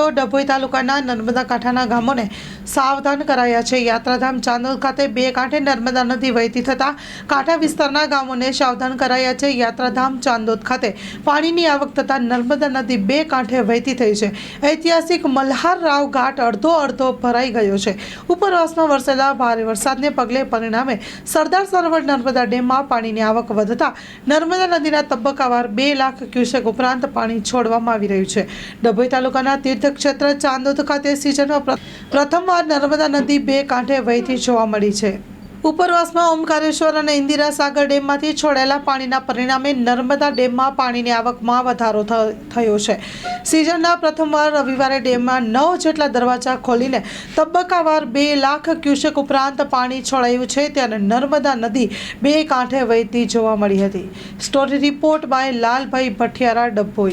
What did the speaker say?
તો ડભોઈ તાલુકાના નર્મદા કાંઠાના ગામોને સાવધાન કરાયા છે. યાત્રાધામ ચાંદોદ ખાતે બે કાંઠે નર્મદા નદી વહેતી થતાં કાંઠા વિસ્તારના ગામોને સાવધાન કરાયા છે. યાત્રાધામ ચાંદોદ ખાતે પાણીની આવક થતાં નર્મદા નદી બે કાંઠે વહેતી થઈ છે. ઐતિહાસિક મલ્હાર રાવ ઘાટ અડધો અડધો ભરાઈ ગયો છે. ઉપરવાસમાં વરસેલા ભારે વરસાદને પગલે પરિણામે સરદાર સરોવર નર્મદા ડેમમાં પાણીની આવક વધતા નર્મદા નદીના તબક્કાવાર બે લાખ ક્યુસેક ઉપરાંત પાણી છોડવામાં આવી રહ્યું છે. ડભોઈ તાલુકાના તીર્થક્ષેત્ર ચાંદોદ ખાતે સિઝનમાં પ્રથમવાર નર્મદા નદી બે કાંઠે વહેતી જોવા મળી છે. ઉપરવાસમાં ઓમકારેશ્વર અને ઇન્દિરા સાગર ડેમમાંથી છોડાયેલા પાણીના પરિણામે નર્મદા ડેમમાં પાણીની આવકમાં વધારો થયો છે. સિઝનના પ્રથમવાર રવિવારે ડેમમાં નવ જેટલા દરવાજા ખોલીને તબક્કાવાર બે લાખ ક્યુસેક ઉપરાંત પાણી છોડાયું છે ત્યારે નર્મદા નદી બે કાંઠે વહેતી જોવા મળી હતી. Story report by Lalbhai Bhathiyara Dabhoi.